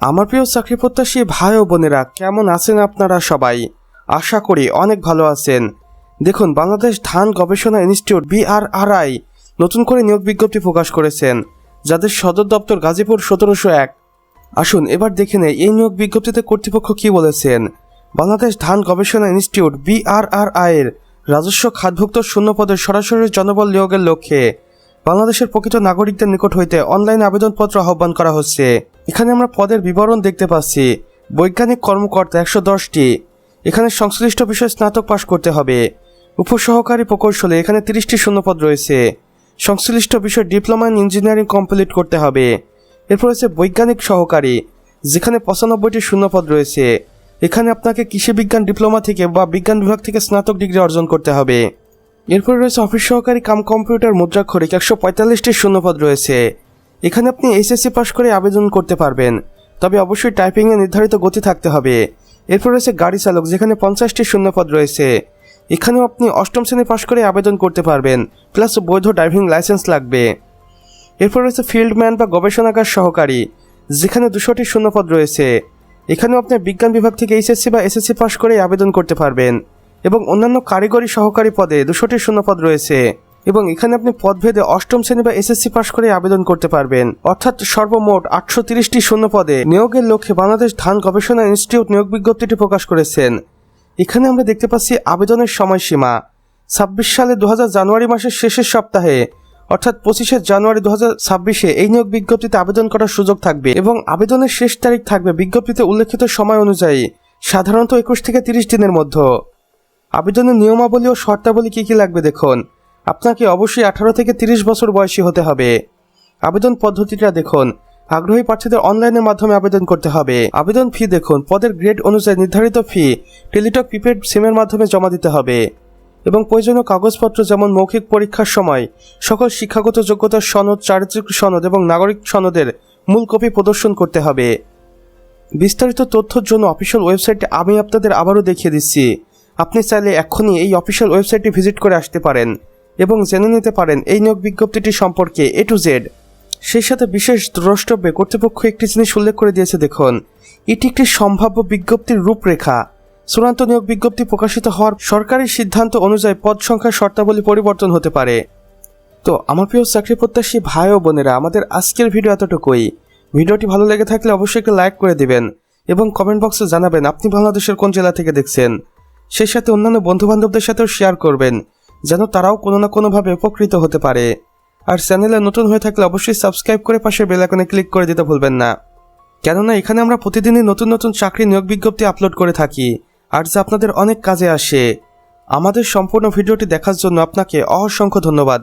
আমার প্রিয় চাকরি প্রত্যাশী ভাই ও বোনেরা, কেমন আছেন আপনারা সবাই? আশা করি অনেক ভালো আছেন। দেখুন, বাংলাদেশ ধান গবেষণা ইনস্টিটিউট, বিআরআরআই, নতুন করে নিয়োগ বিজ্ঞপ্তি প্রকাশ করেছেন, যাদের সদর দপ্তর গাজীপুর সতেরোশো এক। আসুন, এবার দেখে নেই, এই নিয়োগ বিজ্ঞপ্তিতে কর্তৃপক্ষ কি বলেছেন? বাংলাদেশ ধান গবেষণা ইনস্টিটিউট, বিআরআরআই এর রাজস্ব খাতভুক্ত শূন্য পদের সরাসরি জনবল নিয়োগের লক্ষ্যে বাংলাদেশের প্রকৃত নাগরিকদের নিকট হইতে অনলাইন আবেদনপত্র আহ্বান করা হচ্ছে। এখানে আমরা পদের বিবরণ দেখতে পাচ্ছি। বৈজ্ঞানিক কর্মকর্তা একশো দশটি। এখানে সংশ্লিষ্ট বিষয়ে স্নাতক পাশ করতে হবে। উপসহকারী প্রকৌশলে এখানে তিরিশটি শূন্যপদ রয়েছে। সংশ্লিষ্ট বিষয় ডিপ্লোমা ইন ইঞ্জিনিয়ারিং কমপ্লিট করতে হবে। এরপর রয়েছে বৈজ্ঞানিক সহকারী, যেখানে পঁচানব্বইটি শূন্যপদ রয়েছে। এখানে আপনাকে কৃষি বিজ্ঞান ডিপ্লোমা থেকে বা বিজ্ঞান বিভাগ থেকে স্নাতক ডিগ্রি অর্জন করতে হবে। এরপরে রয়েছে অফিস সহকারী কাম কম্পিউটার মুদ্রাক্ষরিক একশো পঁয়তাল্লিশটি শূন্যপদ রয়েছে। এখানে আপনি এইচএসসি পাশ করে আবেদন করতে পারবেন। তবে অবশ্যই টাইপিংয়ে নির্ধারিত গতি থাকতে হবে। এরপর রয়েছে গাড়ি চালক, যেখানে পঞ্চাশটি শূন্যপদ রয়েছে। এখানেও আপনি অষ্টম শ্রেণি পাশ করে আবেদন করতে পারবেন, প্লাস বৈধ ড্রাইভিং লাইসেন্স লাগবে। এরপর রয়েছে ফিল্ডম্যান বা গবেষণাগার সহকারী, যেখানে দুশোটি শূন্যপদ রয়েছে। এখানেও আপনি বিজ্ঞান বিভাগ থেকে এইচএসসি বা এসএসসি পাশ করে আবেদন করতে পারবেন এবং অন্যান্য কারিগরি সহকারী পদে দুশোটি শূন্যপদ রয়েছে। এবং এখানে আপনি পদভেদে অষ্টম শ্রেণি বা এসএসসি পাশ করে আবেদন করতে পারবেন। অর্থাৎ সর্বমোট আটশো তিরিশটি শূন্য পদে নিয়োগের লক্ষ্যে বাংলাদেশ ধান গবেষণা ইনস্টিটিউট নিয়োগ বিজ্ঞপ্তিটি প্রকাশ করেছেন। এখানে আমরা দেখতে পাচ্ছি আবেদনের সময়সীমা। ছাব্বিশ সালে দু জানুয়ারি মাসের শেষের সপ্তাহে, অর্থাৎ পঁচিশে জানুয়ারি দু ছাব্বিশে এই নিয়োগ বিজ্ঞপ্তিতে আবেদন করার সুযোগ থাকবে এবং আবেদনের শেষ তারিখ থাকবে বিজ্ঞপ্তিতে উল্লেখিত সময় অনুযায়ী, সাধারণত একুশ থেকে তিরিশ দিনের মধ্যে। আবেদনের নিয়মাবলী ও শর্তাবলী কী কী লাগবে দেখুন। আপনাকে অবশ্যই আঠারো থেকে তিরিশ বছর বয়সী হতে হবে। আবেদন পদ্ধতিটা দেখুন। আগ্রহী প্রার্থীদের অনলাইনের মাধ্যমে আবেদন করতে হবে। আবেদন ফি দেখুন। পদের গ্রেড অনুযায়ী নির্ধারিত ফি, টেলিটক প্রিপেড সিমের মাধ্যমে জমা দিতে হবে। এবং প্রয়োজনীয় কাগজপত্র যেমন মৌখিক পরীক্ষার সময়, সকল শিক্ষাগত যোগ্যতার সনদ, চারিত্রিক সনদ এবং নাগরিক সনদের মূল কপি প্রদর্শন করতে হবে। বিস্তারিত তথ্যের জন্য অফিসিয়াল ওয়েবসাইটে আমি আপনাদের আবারও দেখিয়ে দিচ্ছি। আপনি চাইলে এখনই এই অফিসিয়াল ওয়েবসাইটটি ভিজিট করে আসতে পারেন। এবং জেনে নিতে পারেন এই নিয়োগ বিজ্ঞপ্তিটি সম্পর্কে এ টু জেড সেই সাথে বিশেষ দ্রষ্টব্যে কর্তৃপক্ষ একটি জিনিস উল্লেখ করে দিয়েছে, দেখুন। এটি একটি সম্ভাব্য বিজ্ঞপ্তির রূপরেখা। চূড়ান্ত নিয়োগ বিজ্ঞপ্তি প্রকাশিত হওয়ার সরকারি সিদ্ধান্ত অনুযায়ী পদ সংখ্যার শর্তাবলী পরিবর্তন হতে পারে। তো, আমার প্রিয় চাকরি প্রত্যাশী ভাই ও বোনেরা, আমাদের আজকের ভিডিও এতটুকুই। ভিডিওটি ভালো লেগে থাকলে অবশ্যই লাইক করে দিবেন এবং কমেন্ট বক্সে জানাবেন আপনি বাংলাদেশের কোন জেলা থেকে দেখছেন। সেই সাথে অন্যান্য বন্ধু বান্ধবদের সাথেও শেয়ার করবেন। যেন তারাও কোনো না কোনোভাবে উপকৃত হতে পারে। আর চ্যানেলে নতুন হয়ে থাকলে অবশ্যই সাবস্ক্রাইব করে পাশে বেলাকনে ক্লিক করে দিতে ভুলবেন না। কেননা এখানে আমরা প্রতিদিনই নতুন নতুন চাকরি নিয়োগ বিজ্ঞপ্তি আপলোড করে থাকি, আর যা আপনাদের অনেক কাজে আসে। আমাদের সম্পূর্ণ ভিডিওটি দেখার জন্য আপনাকে অসংখ্য ধন্যবাদ।